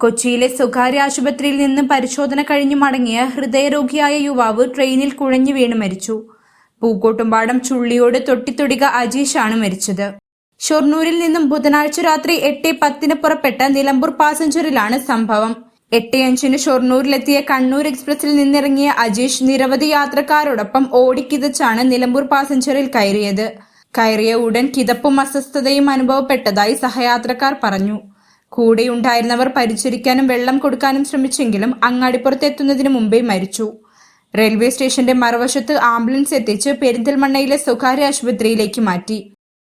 കൊച്ചിയിലെ സ്വകാര്യ ആശുപത്രിയിൽ നിന്ന് പരിശോധന കഴിഞ്ഞു മടങ്ങിയ ഹൃദയരോഗിയായ യുവാവ് ട്രെയിനിൽ കുഴഞ്ഞു വീണ് മരിച്ചു. പൂക്കോട്ടുംപാടം ചുള്ളിയോട് തൊട്ടിത്തൊടിക അജീഷാണ് മരിച്ചത്. ഷൊർണൂരിൽ നിന്നും ബുധനാഴ്ച രാത്രി എട്ട് പത്തിന് പുറപ്പെട്ട നിലമ്പൂർ പാസഞ്ചറിലാണ് സംഭവം. എട്ട് അഞ്ചിന് ഷൊർണൂരിലെത്തിയ കണ്ണൂർ എക്സ്പ്രസിൽ നിന്നിറങ്ങിയ അജീഷ് നിരവധി യാത്രക്കാരോടൊപ്പം ഓടിക്കിതച്ചാണ് നിലമ്പൂർ പാസഞ്ചറിൽ കയറിയത്. കയറിയ ഉടൻ കിതപ്പും അസ്വസ്ഥതയും അനുഭവപ്പെട്ടതായി സഹയാത്രക്കാർ പറഞ്ഞു. കൂടെയുണ്ടായിരുന്നവർ പരിചരിക്കാനും വെള്ളം കൊടുക്കാനും ശ്രമിച്ചെങ്കിലും അങ്ങാടിപ്പുറത്ത് എത്തുന്നതിന് മുമ്പേ മരിച്ചു. റെയിൽവേ സ്റ്റേഷന്റെ മറുവശത്ത് ആംബുലൻസ് എത്തിച്ച് പെരിന്തൽമണ്ണയിലെ സ്വകാര്യ ആശുപത്രിയിലേക്ക് മാറ്റി.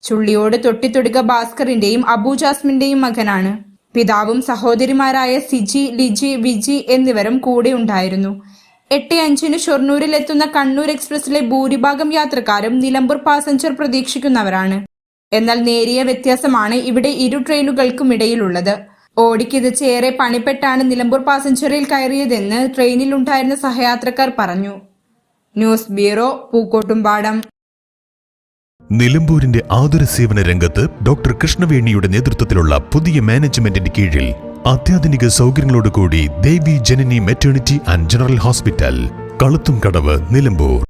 ചുള്ളിയോട് തൊട്ടിത്തൊടുക ഭാസ്കറിന്റെയും അബു ജാസ്മിന്റെയും മകനാണ്. പിതാവും സഹോദരിമാരായ സിജി ലിജി വിജി എന്നിവരും കൂടെ ഉണ്ടായിരുന്നു. എട്ട് അഞ്ചിന് ഷൊർണൂരിൽ എത്തുന്ന കണ്ണൂർ എക്സ്പ്രസിലെ ഭൂരിഭാഗം യാത്രക്കാരും നിലമ്പൂർ പാസഞ്ചർ പ്രതീക്ഷിക്കുന്നവരാണ്. എന്നാൽ നേരിയ വ്യത്യാസമാണ് ഇവിടെ ഇരു ട്രെയിനുകൾക്കും ഇടയിലുള്ളത്. ഓടിക്കിതച്ച് ഏറെ പണിപ്പെട്ടാണ് നിലമ്പൂർ പാസഞ്ചറിൽ കയറിയതെന്ന് ട്രെയിനിലുണ്ടായിരുന്ന സഹയാത്രക്കാർ പറഞ്ഞു. News bureau Pookkottumpadam. നിലമ്പൂരിന്റെ ആതുര സേവന രംഗത്ത് ഡോക്ടർ കൃഷ്ണവേണിയുടെ നേതൃത്വത്തിലുള്ള പുതിയ മാനേജ്മെന്റിന്റെ കീഴിൽ അത്യാധുനിക സൗകര്യങ്ങളോടുകൂടി Devi Janani maternity and general hospital കളുത്തും കടവ് നിലമ്പൂർ.